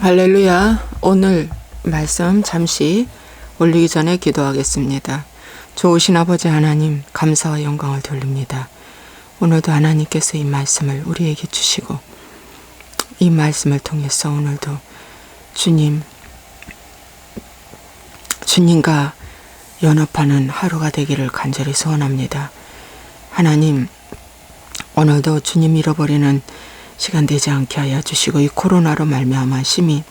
할렐루야. 오늘 말씀 잠시 올리기 전에 기도하겠습니다. 좋으신 아버지 하나님, 감사와 영광을 돌립니다. 오늘도 하나님께서 이 말씀을 우리에게 주시고, 이 말씀을 통해서 오늘도 주님, 주님과 연합하는 하루가 되기를 간절히 소원합니다. 하나님, 오늘도 주님 잃어버리는 시간 되지 않게 하여 주시고 이 코로나로 말미암아 심히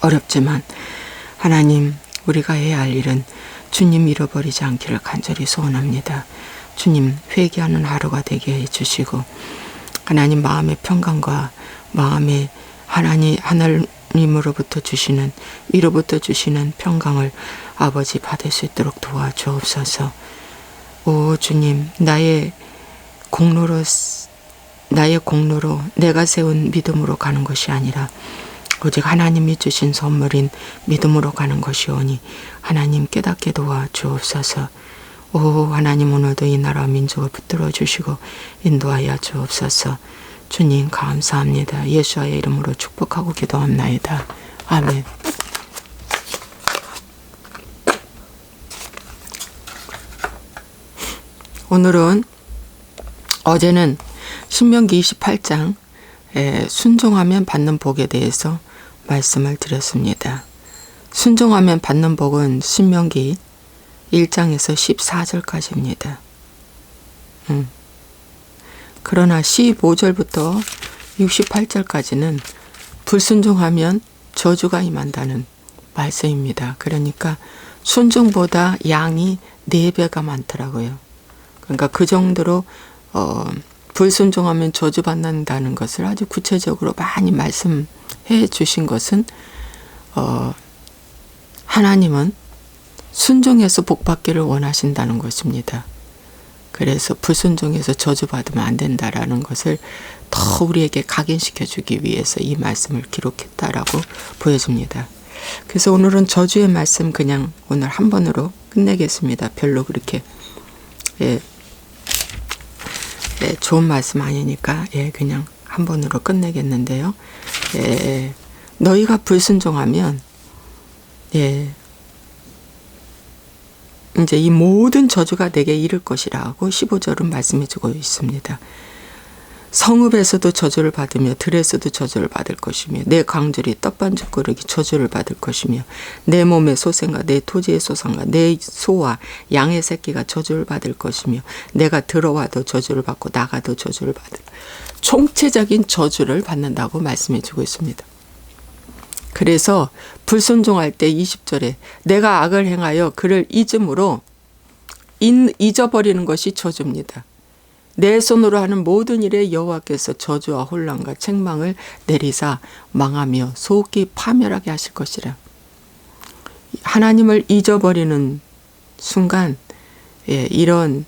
어렵지만 하나님 우리가 해야 할 일은 주님 잃어버리지 않기를 간절히 소원합니다. 주님 회개하는 하루가 되게 해 주시고 하나님 마음의 평강과 마음의 하나님 하나님으로부터 주시는 위로부터 주시는 평강을 아버지 받을 수 있도록 도와주옵소서. 오 주님 나의 공로로 나의 공로로 내가 세운 믿음으로 가는 것이 아니라 오직 하나님이 주신 선물인 믿음으로 가는 것이오니 하나님 깨닫게 도와 주옵소서. 오 하나님 오늘도 이 나라 민족을 붙들어 주시고 인도하여 주옵소서. 주님 감사합니다. 예수와의 이름으로 축복하고 기도합나이다. 아멘. 오늘은 어제는 신명기 28장 순종하면 받는 복에 대해서 말씀을 드렸습니다. 순종하면 받는 복은 신명기 1장에서 14절까지입니다. 음. 그러나 15절부터 68절까지는 불순종하면 저주가 임한다는 말씀입니다. 그러니까 순종보다 양이 4배가 많더라고요. 그러니까 그 정도로 어, 불순종하면 저주받는다는 것을 아주 구체적으로 많이 말씀해 주신 것은 어, 하나님은 순종해서 복받기를 원하신다는 것입니다. 그래서 불순종해서 저주받으면 안 된다라는 것을 더 우리에게 각인시켜 주기 위해서 이 말씀을 기록했다라고 보여집니다. 그래서 오늘은 저주의 말씀 그냥 오늘 한 번으로 끝내겠습니다. 별로 그렇게 예, 네, 좋은 말씀 아니니까 예, 그냥 한 번으로 끝내겠는데요. 예, 너희가 불순종하면 예, 이제 이 모든 저주가 내게 이를 것이라고 15절은 말씀해 주고 있습니다. 성읍에서도 저주를 받으며 들에서도 저주를 받을 것이며 내 광절이 떡반죽 그릇이 저주를 받을 것이며 내 몸의 소생과 내 토지의 소상과 내 소와 양의 새끼가 저주를 받을 것이며 내가 들어와도 저주를 받고 나가도 저주를 받을 총체적인 저주를 받는다고 말씀해 주고 있습니다. 그래서 불순종할 때 20절에 내가 악을 행하여 그를 잊음으로 잊어버리는 것이 저주입니다. 내 손으로 하는 모든 일에 여호와께서 저주와 혼란과 책망을 내리사 망하며 속히 파멸하게 하실 것이라. 하나님을 잊어버리는 순간 예, 이런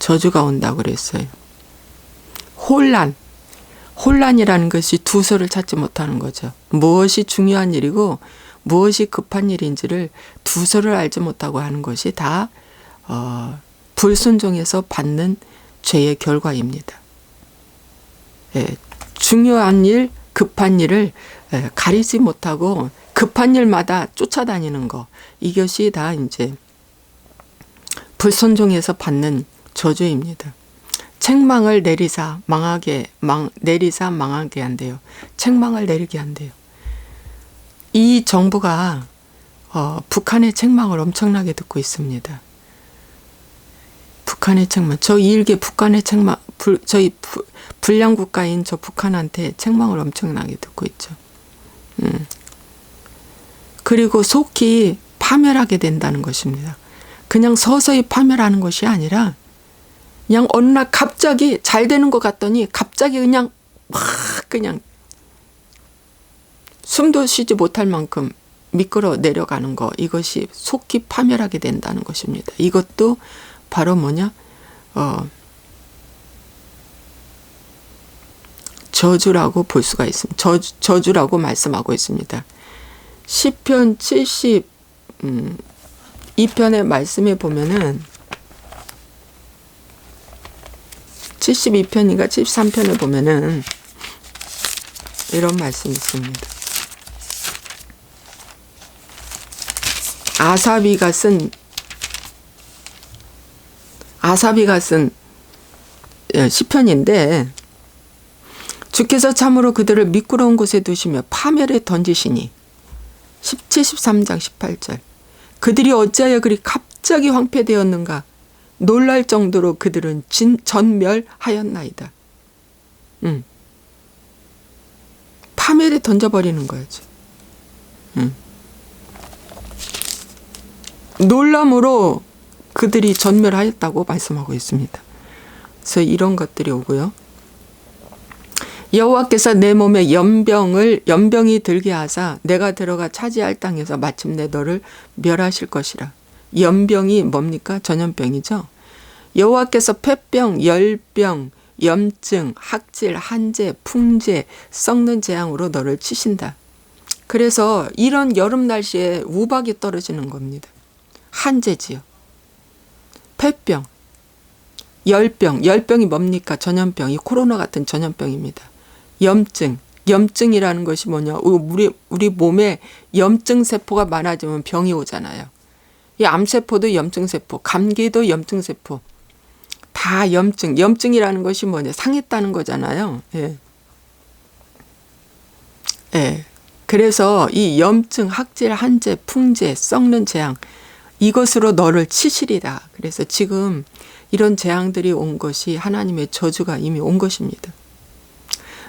저주가 온다고 그랬어요. 혼란. 혼란이라는 것이 두서를 찾지 못하는 거죠. 무엇이 중요한 일이고 무엇이 급한 일인지를 두서를 알지 못하고 하는 것이 다 어, 불순종해서 받는 죄의 결과입니다. 예, 중요한 일, 급한 일을 예, 가리지 못하고 급한 일마다 쫓아다니는 거 이것이 다 이제 불순종해서 받는 저주입니다. 책망을 내리사 망하게 망 내리사 망하게 한대요. 책망을 내리게 한대요. 이 정부가 어, 북한의 책망을 엄청나게 듣고 있습니다. 북한의 책망. 저 일개 북한의 책망, 불, 저희 부, 불량 국가인 저 북한한테 책망을 엄청나게 듣고 있죠. 음. 그리고 속히 파멸하게 된다는 것입니다. 그냥 서서히 파멸하는 것이 아니라 그냥 어느 날 갑자기 잘 되는 것 같더니 갑자기 그냥 막 그냥 숨도 쉬지 못할 만큼 미끄러 내려가는 거 이것이 속히 파멸하게 된다는 것입니다. 이것도 바로 뭐냐? 어, 저주라고 볼 수가 있습니다. 저주, 저주라고 말씀하고 있습니다. 시편 70 음, 2편의 말씀에 보면은 72편인가 73편에 보면은 이런 말씀이 있습니다. 아사비가 쓴 아사비가 쓴 예, 시편인데 주께서 참으로 그들을 미끄러운 곳에 두시며 파멸에 던지시니 17, 13장 18절 그들이 어찌하여 그리 갑자기 황폐되었는가 놀랄 정도로 그들은 진, 전멸하였나이다. 음. 파멸에 던져버리는 거였죠. 음. 놀람으로 그들이 전멸하였다고 말씀하고 있습니다. 그래서 이런 것들이 오고요. 여호와께서 내 몸에 연병을 연병이 들게 하사 내가 들어가 차지할 땅에서 마침내 너를 멸하실 것이라. 연병이 뭡니까? 전염병이죠. 여호와께서 폐병, 열병, 염증, 학질, 한재, 풍재, 썩는 재앙으로 너를 치신다. 그래서 이런 여름 날씨에 우박이 떨어지는 겁니다. 한재지요. 폐병, 열병, 열병이 뭡니까? 전염병, 이 코로나 같은 전염병입니다. 염증, 염증이라는 것이 뭐냐? 우리 우리 몸에 염증 세포가 많아지면 병이 오잖아요. 이 암세포도 염증 세포, 감기도 염증 세포. 다 염증, 염증이라는 것이 뭐냐? 상했다는 거잖아요. 예. 예. 그래서 이 염증, 학질, 한재, 풍재, 썩는 재앙 이것으로 너를 치시리다. 그래서 지금 이런 재앙들이 온 것이 하나님의 저주가 이미 온 것입니다.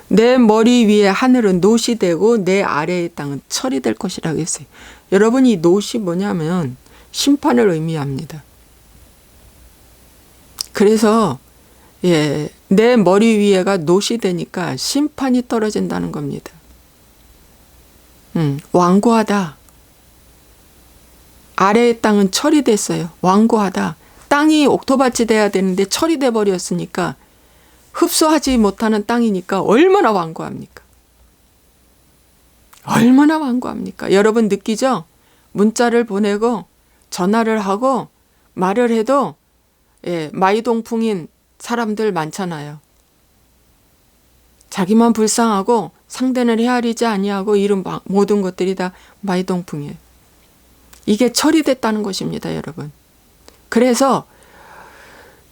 내 머리 위에 하늘은 노시 되고 내 아래의 땅은 철이 될 것이라고 했어요. 여러분 이 노시 뭐냐면 심판을 의미합니다. 그래서 예, 내 머리 위에가 노시 되니까 심판이 떨어진다는 겁니다. 음, 완고하다. 아래의 땅은 철이 됐어요. 완고하다. 땅이 옥토밭이 돼야 되는데 철이 돼 버렸으니까 흡수하지 못하는 땅이니까 얼마나 완고합니까? 얼마나 완고합니까? 여러분 느끼죠? 문자를 보내고 전화를 하고 말을 해도 예, 마이동풍인 사람들 많잖아요. 자기만 불쌍하고 상대는 헤아리지 아니하고 이런 모든 것들이 다 마이동풍이에요. 이게 처리됐다는 것입니다, 여러분. 그래서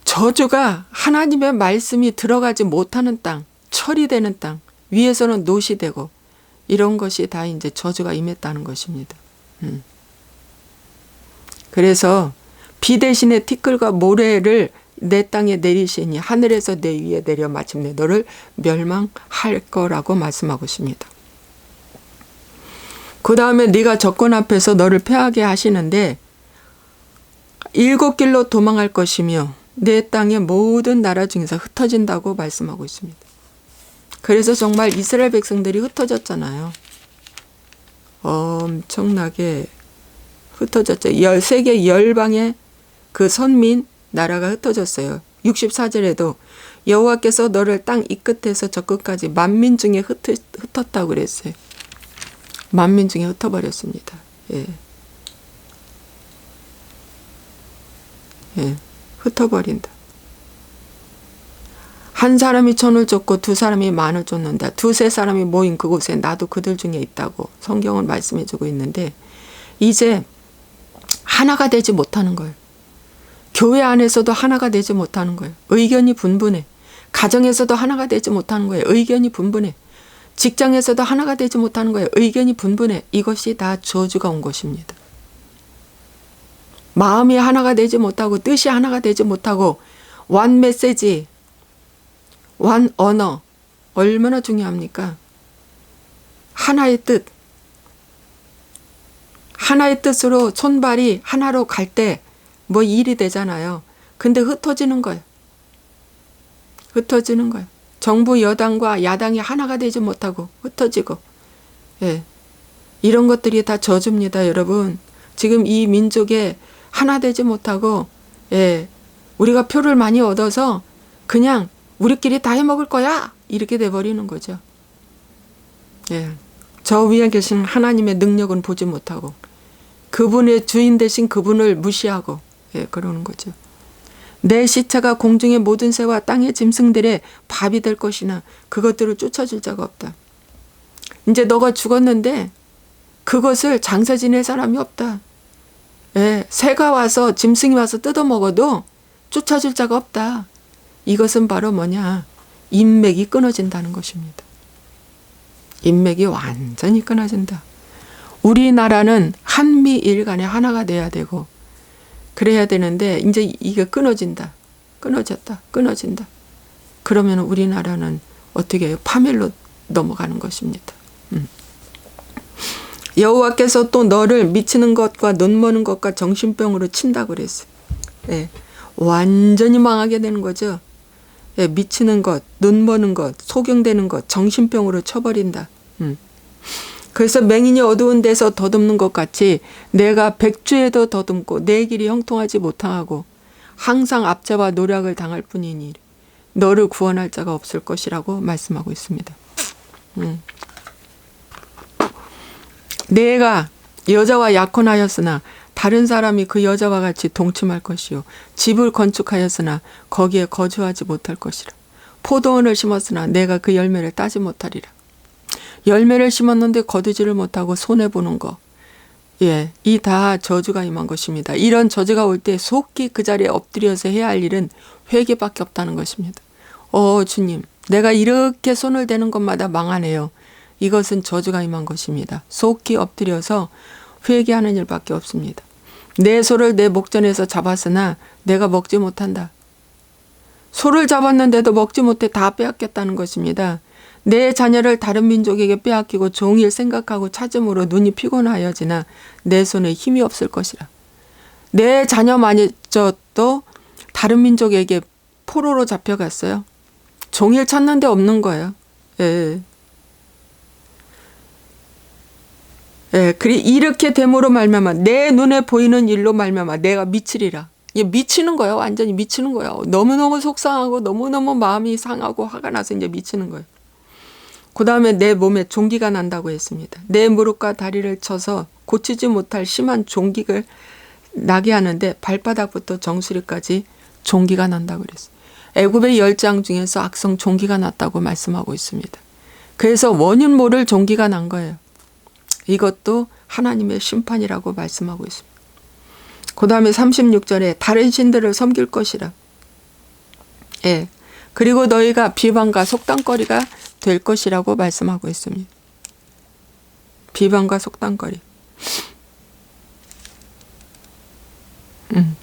저주가 하나님의 말씀이 들어가지 못하는 땅, 처리되는 땅, 위에서는 노시되고 이런 것이 다 이제 저주가 임했다는 것입니다. 음. 그래서 비 대신에 티끌과 모래를 내 땅에 내리시니 하늘에서 내 위에 내려 마침내 너를 멸망할 거라고 말씀하고 있습니다. 그 다음에 네가 적군 앞에서 너를 패하게 하시는데 일곱 길로 도망할 것이며 내 땅의 모든 나라 중에서 흩어진다고 말씀하고 있습니다. 그래서 정말 이스라엘 백성들이 흩어졌잖아요. 엄청나게 흩어졌죠. 열, 세계 열방의 그 선민 나라가 흩어졌어요. 64절에도 여호와께서 너를 땅 이 끝에서 저 끝까지 만민 중에 흩, 흩었다고 그랬어요. 만민 중에 흩어버렸습니다. 예. 예. 흩어버린다. 한 사람이 천을 줬고 두 사람이 만을 줬는다. 두세 사람이 모인 그곳에 나도 그들 중에 있다고 성경은 말씀해 주고 있는데 이제 하나가 되지 못하는 거예요. 교회 안에서도 하나가 되지 못하는 거예요. 의견이 분분해. 가정에서도 하나가 되지 못하는 거예요. 의견이 분분해. 직장에서도 하나가 되지 못하는 거예요. 의견이 분분해. 이것이 다 저주가 온 것입니다. 마음이 하나가 되지 못하고 뜻이 하나가 되지 못하고 완 메시지, 완 언어 얼마나 중요합니까? 하나의 뜻. 하나의 뜻으로 손발이 하나로 갈 때 뭐 일이 되잖아요. 근데 흩어지는 거예요. 흩어지는 거예요. 정부 여당과 야당이 하나가 되지 못하고 흩어지고. 예. 이런 것들이 다 저주입니다, 여러분. 지금 이 민족에 하나 되지 못하고 예. 우리가 표를 많이 얻어서 그냥 우리끼리 다 해먹을 거야 이렇게 돼버리는 거죠. 예. 저 위에 계신 하나님의 능력은 보지 못하고 그분의 주인 대신 그분을 무시하고 예, 그러는 거죠. 내 시체가 공중의 모든 새와 땅의 짐승들의 밥이 될 것이나 그것들을 쫓아줄 자가 없다. 이제 너가 죽었는데 그것을 장사 지낼 사람이 없다. 예, 새가 와서 짐승이 와서 뜯어 먹어도 쫓아줄 자가 없다. 이것은 바로 뭐냐? 인맥이 끊어진다는 것입니다. 인맥이 완전히 끊어진다. 우리나라는 한미일 간에 하나가 돼야 되고 그래야 되는데 이제 이게 끊어진다. 끊어졌다. 끊어진다. 그러면 우리나라는 어떻게 해요? 파멸로 넘어가는 것입니다. 음. 여호와께서 또 너를 미치는 것과 눈머는 것과 정신병으로 친다 그랬어요. 예. 완전히 망하게 되는 거죠. 예, 미치는 것, 눈머는 것, 소경되는 것, 정신병으로 쳐버린다. 음. 그래서 맹인이 어두운 데서 더듬는 것 같이 내가 백주에도 더듬고 내 길이 형통하지 못하고 항상 압제와 노력을 당할 뿐이니 너를 구원할 자가 없을 것이라고 말씀하고 있습니다. 음. 내가 여자와 약혼하였으나 다른 사람이 그 여자와 같이 동침할 것이요 집을 건축하였으나 거기에 거주하지 못할 것이라 포도원을 심었으나 내가 그 열매를 따지 못하리라 열매를 심었는데 거두지를 못하고 손해 보는 거 예, 이 다 저주가 임한 것입니다. 이런 저주가 올 때 속히 그 자리에 엎드려서 해야 할 일은 회개밖에 없다는 것입니다. 어, 주님, 내가 이렇게 손을 대는 것마다 망하네요. 이것은 저주가 임한 것입니다. 속히 엎드려서 회개하는 일밖에 없습니다. 내 소를 내 목전에서 잡았으나 내가 먹지 못한다. 소를 잡았는데도 먹지 못해 다 빼앗겼다는 것입니다. 내 자녀를 다른 민족에게 빼앗기고 종일 생각하고 찾음으로 눈이 피곤하여지나 내 손에 힘이 없을 것이라. 내 자녀마저도 다른 민족에게 포로로 잡혀갔어요. 종일 찾는데 없는 거예요. 예. 예, 그리 이렇게 됨으로 말미암아 내 눈에 보이는 일로 말미암아 내가 미치리라. 이 미치는 거예요. 완전히 미치는 거예요. 너무너무 속상하고 너무너무 마음이 상하고 화가 나서 이제 미치는 거예요. 그 다음에 내 몸에 종기가 난다고 했습니다. 내 무릎과 다리를 쳐서 고치지 못할 심한 종기를 나게 하는데 발바닥부터 정수리까지 종기가 난다고 그랬어요. 애굽의 열장 중에서 악성 종기가 났다고 말씀하고 있습니다. 그래서 원인 모를 종기가 난 거예요. 이것도 하나님의 심판이라고 말씀하고 있습니다. 그 다음에 36절에 다른 신들을 섬길 것이라. 예. 그리고 너희가 비방과 속담거리가 될 것이라고 말씀하고 있습니다. 비방과 속담거리. 음.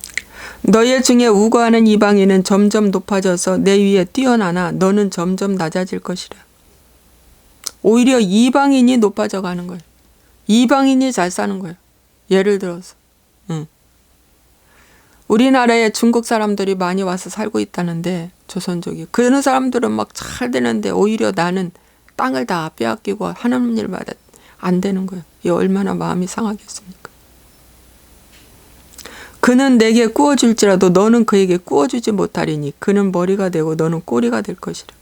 너희 중에 우거하는 이방인은 점점 높아져서 내 위에 뛰어나나 너는 점점 낮아질 것이라. 오히려 이방인이 높아져 가는 거예요. 이방인이 잘 사는 거예요. 예를 들어서. 응. 우리나라에 중국 사람들이 많이 와서 살고 있다는데 조선족이 그런 사람들은 막 잘 되는데 오히려 나는 땅을 다 빼앗기고 하는 일마다 안 되는 거예요. 이 얼마나 마음이 상하겠습니까? 그는 내게 구워줄지라도 너는 그에게 구워주지 못하리니 그는 머리가 되고 너는 꼬리가 될 것이라.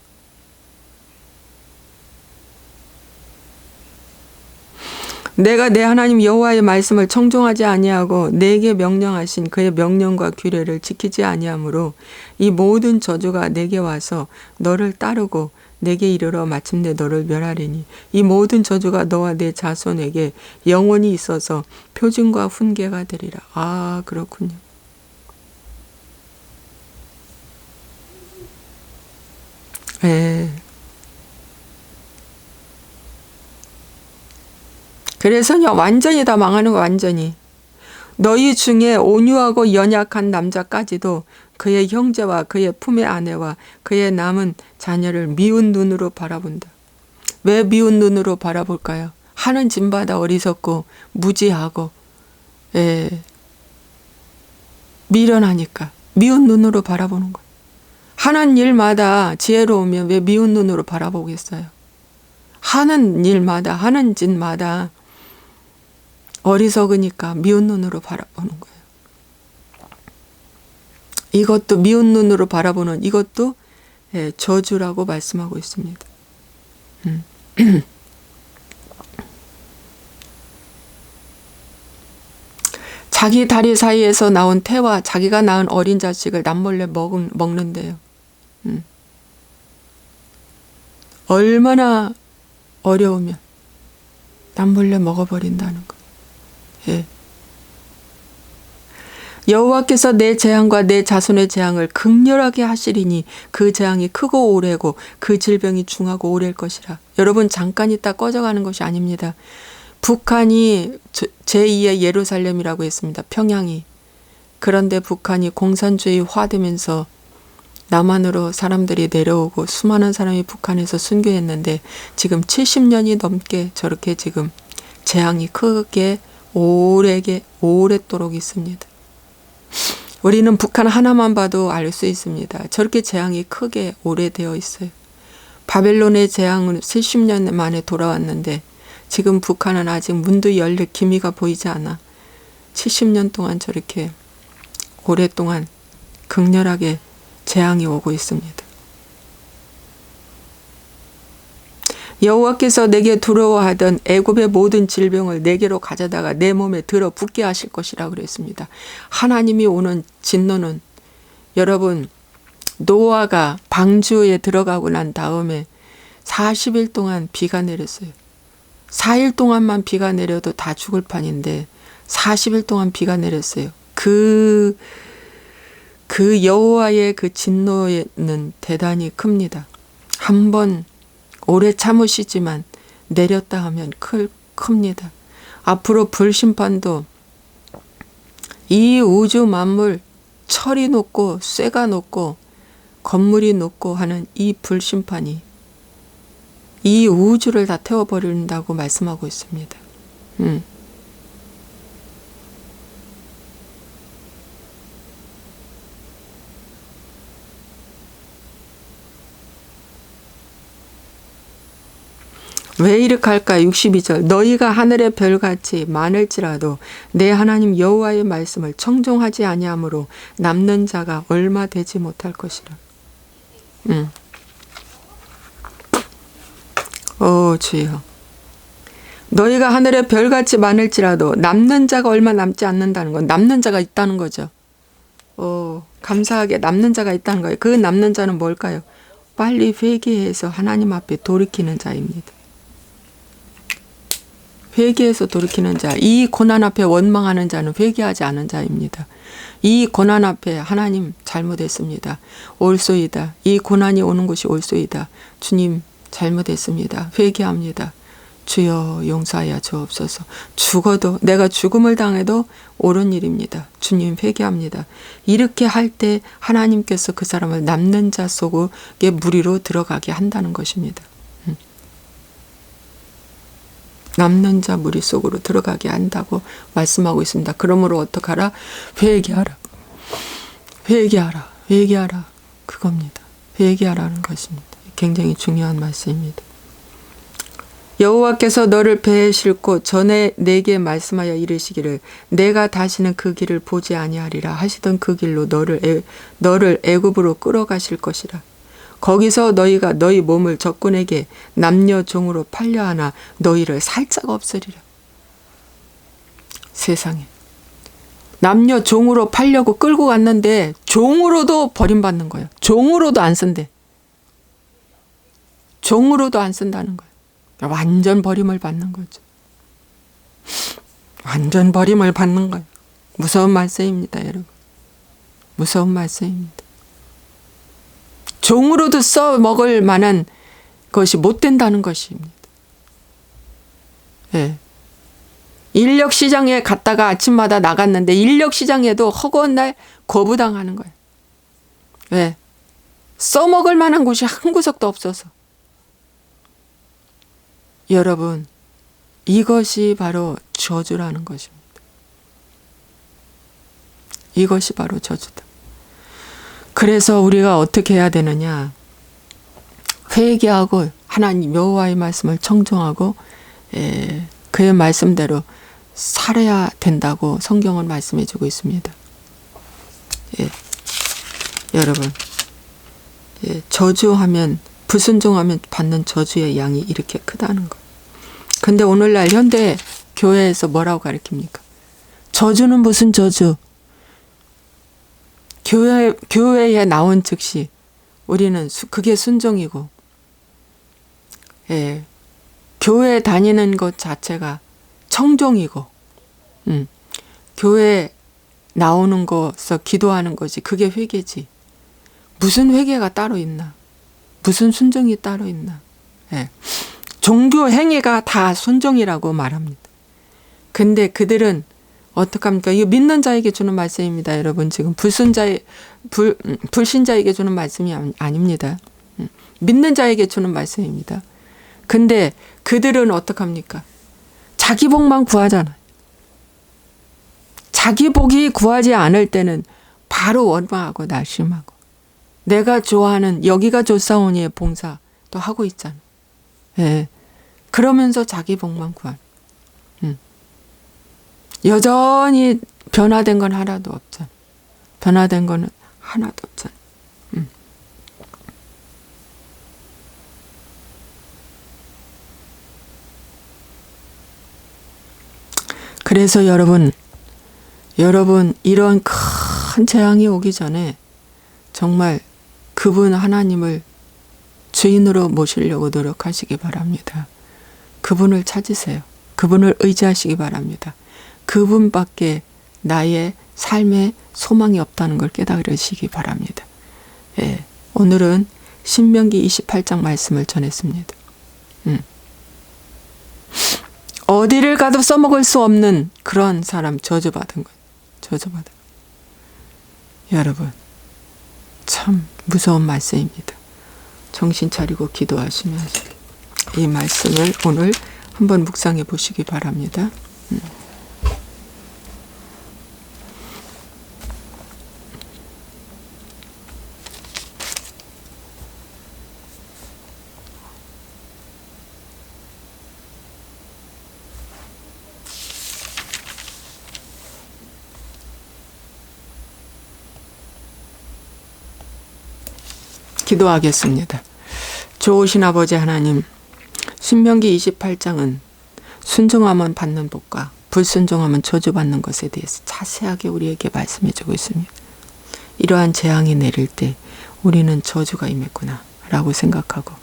내가 내 하나님 여호와의 말씀을 청종하지 아니하고 내게 명령하신 그의 명령과 규례를 지키지 아니하므로 이 모든 저주가 내게 와서 너를 따르고 내게 이르러 마침내 너를 멸하리니 이 모든 저주가 너와 내 자손에게 영원히 있어서 표징과 훈계가 되리라. 아 그렇군요. 예. 그래서요, 완전히 다 망하는 거, 완전히. 너희 중에 온유하고 연약한 남자까지도 그의 형제와 그의 품의 아내와 그의 남은 자녀를 미운 눈으로 바라본다. 왜 미운 눈으로 바라볼까요? 하는 짐마다 어리석고 무지하고, 예, 미련하니까. 미운 눈으로 바라보는 거예요. 하는 일마다 지혜로우면 왜 미운 눈으로 바라보겠어요? 하는 일마다, 하는 짓마다 어리석으니까 미운 눈으로 바라보는 거예요. 이것도 미운 눈으로 바라보는 이것도 예, 저주라고 말씀하고 있습니다. 음. 자기 다리 사이에서 나온 태와 자기가 낳은 어린 자식을 남몰래 먹은, 먹는데요. 음. 얼마나 어려우면 남몰래 먹어버린다는 거. 예. 여호와께서 내 재앙과 내 자손의 재앙을 극렬하게 하시리니 그 재앙이 크고 오래고 그 질병이 중하고 오래일 것이라. 여러분 잠깐 있다 꺼져가는 것이 아닙니다. 북한이 제2의 예루살렘이라고 했습니다. 평양이. 그런데 북한이 공산주의화되면서 남한으로 사람들이 내려오고 수많은 사람이 북한에서 순교했는데 지금 70년이 넘게 저렇게 지금 재앙이 크게 오래게 오랫도록 있습니다. 우리는 북한 하나만 봐도 알 수 있습니다. 저렇게 재앙이 크게 오래되어 있어요. 바벨론의 재앙은 70년 만에 돌아왔는데 지금 북한은 아직 문도 열릴 기미가 보이지 않아. 70년 동안 저렇게 오랫동안 극렬하게 재앙이 오고 있습니다. 여호와께서 내게 두려워하던 애굽의 모든 질병을 내게로 가져다가 내 몸에 들어 붙게 하실 것이라 그랬습니다. 하나님이 오는 진노는 여러분 노아가 방주에 들어가고 난 다음에 40일 동안 비가 내렸어요. 4일 동안만 비가 내려도 다 죽을 판인데 40일 동안 비가 내렸어요. 그, 그 여호와의 그 진노는 대단히 큽니다. 한번 오래 참으시지만 내렸다 하면 클, 큽니다. 앞으로 불심판도 이 우주 만물 철이 높고 쇠가 높고 건물이 높고 하는 이 불심판이 이 우주를 다 태워버린다고 말씀하고 있습니다. 음. 왜 이렇게 할까? 62절. 너희가 하늘의 별같이 많을지라도 내 하나님 여호와의 말씀을 청종하지 아니하므로 남는 자가 얼마 되지 못할 것이라. 음. 오 주여. 너희가 하늘의 별같이 많을지라도 남는 자가 얼마 남지 않는다는 건 남는 자가 있다는 거죠. 오, 감사하게 남는 자가 있다는 거예요. 그 남는 자는 뭘까요? 빨리 회개해서 하나님 앞에 돌이키는 자입니다. 회개해서 돌이키는 자, 이 고난 앞에 원망하는 자는 회개하지 않은 자입니다. 이 고난 앞에 하나님 잘못했습니다. 올소이다. 이 고난이 오는 것이 올소이다. 주님 잘못했습니다. 회개합니다. 주여 용서하여 주옵소서. 죽어도 내가 죽음을 당해도 옳은 일입니다. 주님 회개합니다. 이렇게 할 때 하나님께서 그 사람을 남는 자 속에 무리로 들어가게 한다는 것입니다. 음. 남는 자 무리 속으로 들어가게 한다고 말씀하고 있습니다. 그러므로 어떡하라? 회개하라. 회개하라. 회개하라. 그겁니다. 회개하라는 것입니다. 굉장히 중요한 말씀입니다. 여호와께서 너를 배에 싣고 전에 내게 말씀하여 이르시기를 내가 다시는 그 길을 보지 아니하리라 하시던 그 길로 너를 애, 너를 애굽으로 끌어가실 것이라. 거기서 너희가 너희 몸을 적군에게 남녀 종으로 팔려 하나 너희를 살짝 없으리라. 세상에. 남녀 종으로 팔려고 끌고 갔는데 종으로도 버림받는 거예요. 종으로도 안 쓴대. 종으로도 안 쓴다는 거예요. 완전 버림을 받는 거죠. 완전 버림을 받는 거예요. 무서운 말씀입니다, 여러분. 무서운 말씀입니다. 종으로도 써 먹을 만한 것이 못 된다는 것입니다. 예. 인력 시장에 갔다가 아침마다 나갔는데 인력 시장에도 허구한 날 거부당하는 거예요. 왜? 써먹을 만한 곳이 한 구석도 없어서. 여러분, 이것이 바로 저주라는 것입니다. 이것이 바로 저주다. 그래서 우리가 어떻게 해야 되느냐? 회개하고 하나님 여호와의 말씀을 청종하고 예, 그의 말씀대로 살아야 된다고 성경은 말씀해 주고 있습니다. 예, 여러분, 예, 저주하면 불순종하면 받는 저주의 양이 이렇게 크다는 거. 근데 오늘날 현대 교회에서 뭐라고 가르칩니까? 저주는 무슨 저주? 교회 교회에 나온 즉시 우리는 수, 그게 순종이고, 예, 교회 다니는 것 자체가 청종이고, 음, 교회 나오는 것서 기도하는 거지. 그게 회개지. 무슨 회개가 따로 있나? 무슨 순종이 따로 있나? 예. 종교 행위가 다 순종이라고 말합니다. 근데 그들은 어떡합니까? 이거 믿는 자에게 주는 말씀입니다. 여러분 지금 불순자의 불 음, 불신자에게 주는 말씀이 아닙니다. 음, 믿는 자에게 주는 말씀입니다. 근데 그들은 어떡합니까? 자기 복만 구하잖아요. 자기 복이 구하지 않을 때는 바로 원망하고 날심하고 내가 좋아하는 여기가 좋사오니의 봉사 또 하고 있잖아. 예. 그러면서 자기 복만. 음. 여전히 변화된 건 하나도 없잖아. 변화된 거는 하나도 없잖아. 음. 그래서 여러분, 여러분 이런 큰 재앙이 오기 전에 정말 그분 하나님을 주인으로 모시려고 노력하시기 바랍니다. 그분을 찾으세요. 그분을 의지하시기 바랍니다. 그분밖에 나의 삶에 소망이 없다는 걸 깨달으시기 바랍니다. 예, 오늘은 신명기 28장 말씀을 전했습니다. 음. 어디를 가도 써먹을 수 없는 그런 사람 저주받은 것. 저주받은 것. 여러분, 참 무서운 말씀입니다. 정신 차리고 기도하시면서 이 말씀을 오늘 한번 묵상해 보시기 바랍니다. 음. 기도하겠습니다. 좋으신 아버지 하나님, 신명기 28장은 순종하면 받는 복과 불순종하면 저주받는 것에 대해서 자세하게 우리에게 말씀해 주고 있습니다. 이러한 재앙이 내릴 때 우리는 저주가 임했구나 라고 생각하고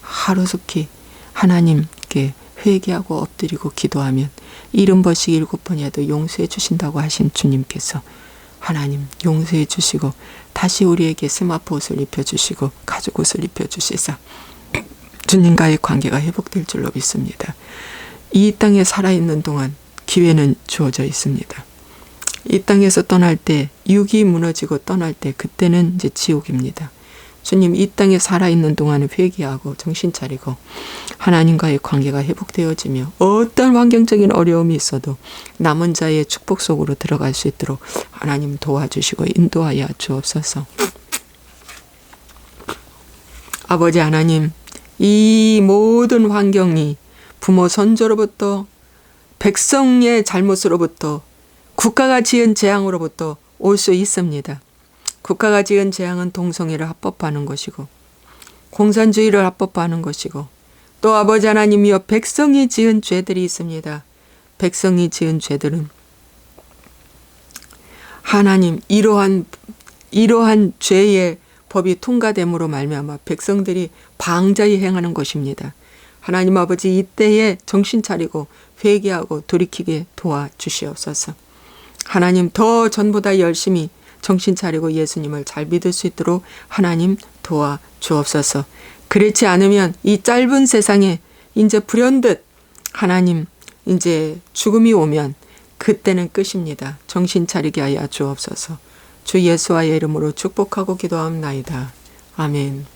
하루속히 하나님께 회개하고 엎드리고 기도하면 일흔 번씩 일곱 번이라도 용서해 주신다고 하신 주님께서 하나님 용서해 주시고 다시 우리에게 스마프 옷을 입혀 주시고 가죽 옷을 입혀 주시사 주님과의 관계가 회복될 줄로 믿습니다. 이 땅에 살아있는 동안 기회는 주어져 있습니다. 이 땅에서 떠날 때 육이 무너지고 떠날 때 그때는 이제 지옥입니다. 주님 이 땅에 살아있는 동안은 회개하고 정신 차리고 하나님과의 관계가 회복되어지며 어떤 환경적인 어려움이 있어도 남은 자의 축복 속으로 들어갈 수 있도록 하나님 도와주시고 인도하여 주옵소서. 아버지 하나님 이 모든 환경이 부모 선조로부터 백성의 잘못으로부터 국가가 지은 재앙으로부터 올 수 있습니다. 국가가 지은 재앙은 동성애를 합법화하는 것이고 공산주의를 합법화하는 것이고 또 아버지 하나님이여 백성이 지은 죄들이 있습니다. 백성이 지은 죄들은 하나님 이러한 이러한 죄의 법이 통과됨으로 말미암아 백성들이 방자히 행하는 것입니다. 하나님 아버지 이때에 정신 차리고 회개하고 돌이키게 도와 주시옵소서. 하나님 더 전보다 열심히 정신 차리고 예수님을 잘 믿을 수 있도록 하나님 도와 주옵소서. 그렇지 않으면 이 짧은 세상에 이제 불현듯 하나님 이제 죽음이 오면 그때는 끝입니다. 정신 차리게 하여 주옵소서. 주 예수와의 이름으로 축복하고 기도합나이다. 아멘.